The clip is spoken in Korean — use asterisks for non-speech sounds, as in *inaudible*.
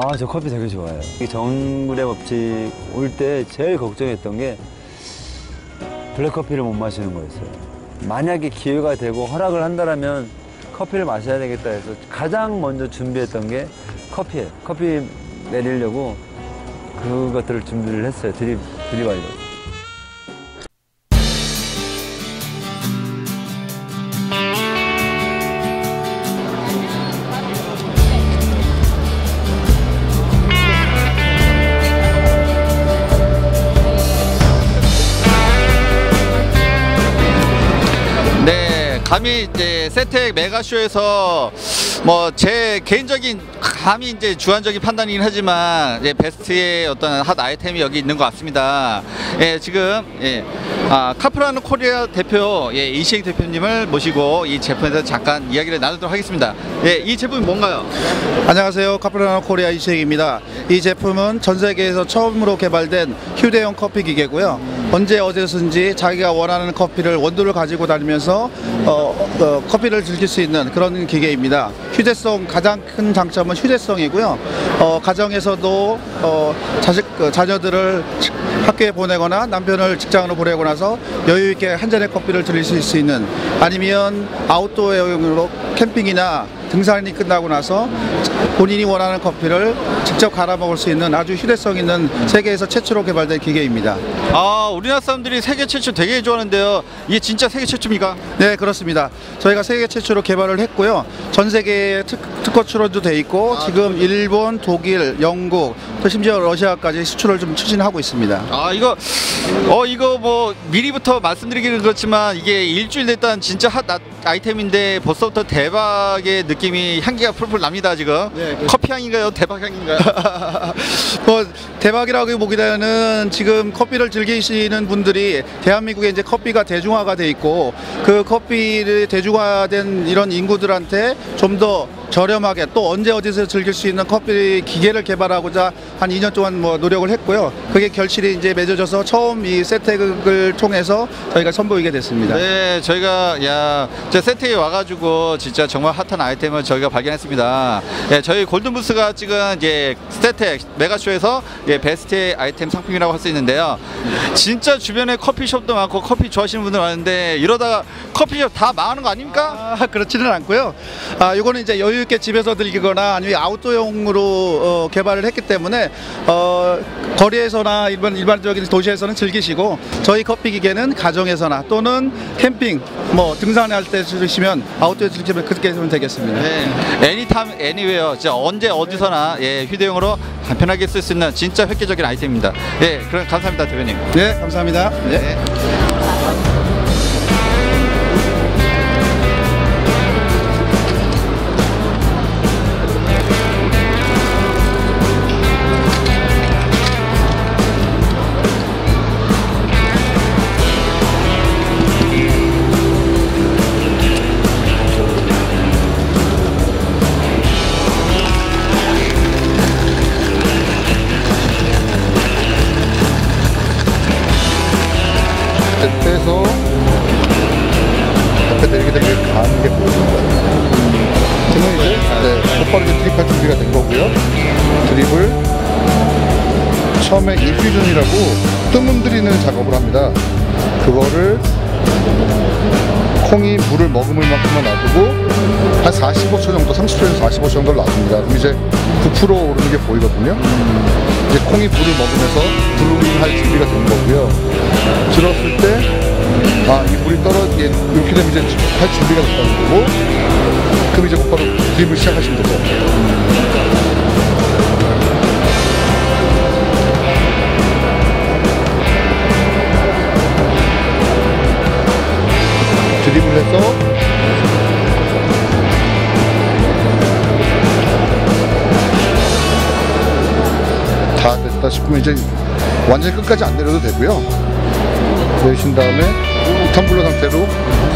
아, 저 커피 되게 좋아해요. 이 정글의 법칙 올 때 제일 걱정했던 게 블랙커피를 못 마시는 거였어요. 만약에 기회가 되고 허락을 한다라면 커피를 마셔야 되겠다 해서 가장 먼저 준비했던 게 커피예요. 커피 내리려고 그것들을 준비를 했어요. 드립, 드립하려고. 감히 이제 세텍 메가쇼에서 뭐 제 개인적인 감히 이제 주관적인 판단이긴 하지만 이제 베스트의 어떤 핫 아이템이 여기 있는 것 같습니다. 예, 지금 예, 아, 카프라는 코리아 대표 예, 이시익 대표님을 모시고 이 제품에 대해서 잠깐 이야기를 나누도록 하겠습니다. 예, 이 제품이 뭔가요? 안녕하세요. 카프라나 코리아 이시익입니다. 이 제품은 전 세계에서 처음으로 개발된 휴대용 커피 기계고요. 언제 어디서든지 자기가 원하는 커피를 원두를 가지고 다니면서 어, 어, 커피를 즐길 수 있는 그런 기계입니다. 휴대성 가장 큰 장점은 휴대 성이고요. 어, 가정에서도 어, 자식 그 자녀들을 학교에 보내거나 남편을 직장으로 보내고 나서 여유 있게 한 잔의 커피를 드릴 수 있는 아니면 아웃도어용으로 캠핑이나 등산이 끝나고 나서 본인이 원하는 커피를 직접 갈아 먹을 수 있는 아주 휴대성 있는 세계에서 최초로 개발된 기계입니다. 아, 우리나라 사람들이 세계 최초 되게 좋아하는데요. 이게 진짜 세계 최초입니까? 네, 그렇습니다. 저희가 세계 최초로 개발을 했고요. 전 세계에 특, 특허 출원도 돼 있고 지금 일본, 독일, 영국, 또 심지어 러시아까지 수출을 좀 추진하고 있습니다. 아 이거 어 이거 뭐 미리부터 말씀드리기는 그렇지만 이게 일주일 됐다는 진짜 핫 아- 아이템인데 벌써부터 대박의 느낌이 향기가 풀풀 납니다 지금 네, 커피 향인가요? 대박 향인가요? *laughs* 뭐 대박이라고 보기에는 지금 커피를 즐기시는 분들이 대한민국에 이제 커피가 대중화가 돼 있고 그 커피를 대중화된 이런 인구들한테 좀더 저렴하게 또 언제 어디서 즐길 수 있는 커피 기계를 개발하고자 한 2년 동안 뭐 노력을 했고요. 그게 결실이 이제 맺어져서 처음 이 세택을 통해서 저희가 선보이게 됐습니다. 네 저희가 야 저 세트에 와가지고 진짜 정말 핫한 아이템을 저희가 발견했습니다 예, 저희 골든부스가 찍은 이제 스태텍 메가쇼에서 예, 베스트 아이템 상품이라고 할 수 있는데요 진짜 주변에 커피숍도 많고 커피 좋아하시는 분들 많은데 이러다가 커피숍 다 망하는 거 아닙니까? 아, 그렇지는 않고요. 아, 요거는 이제 여유 있게 집에서 즐기거나 아니면 아웃도어용으로 어, 개발을 했기 때문에 어, 거리에서나 일반 일반적인 도시에서는 즐기시고 저희 커피 기계는 가정에서나 또는 캠핑 뭐 등산할 때 즐기시면 아웃도어 즐기시면 그렇게 하면 되겠습니다. 네. 애니타임 애니웨어 진짜 언제 어디서나 예, 휴대용으로 간편하게 쓸 수 있는 진짜 획기적인 아이템입니다. 예, 그럼 감사합니다, 대표님. 네, 감사합니다. 네. 네. 네, 이제 드립할 준비가 된 거고요. 드립을 처음에 인퓨전이라고 뜸 들이는 작업을 합니다. 그거를 콩이 물을 머금을 만큼만 놔두고 한 45초 정도, 30초에서 45초 정도를 놔둡니다. 그럼 이제 9% 오르는 게 보이거든요. 이제 콩이 물을 먹으면서 브루잉할 준비가 된 거고요. 들었을 때, 아, 이 물이 떨어지, 이렇게 되면 이제 할 준비가 됐다는 거고, 이제 곧바로 드립을 시작하시면 되죠. 드립을 해서 다 됐다 싶으면 이제 완전히 끝까지 안 내려도 되고요. 내리신 다음에 텀블러 상태로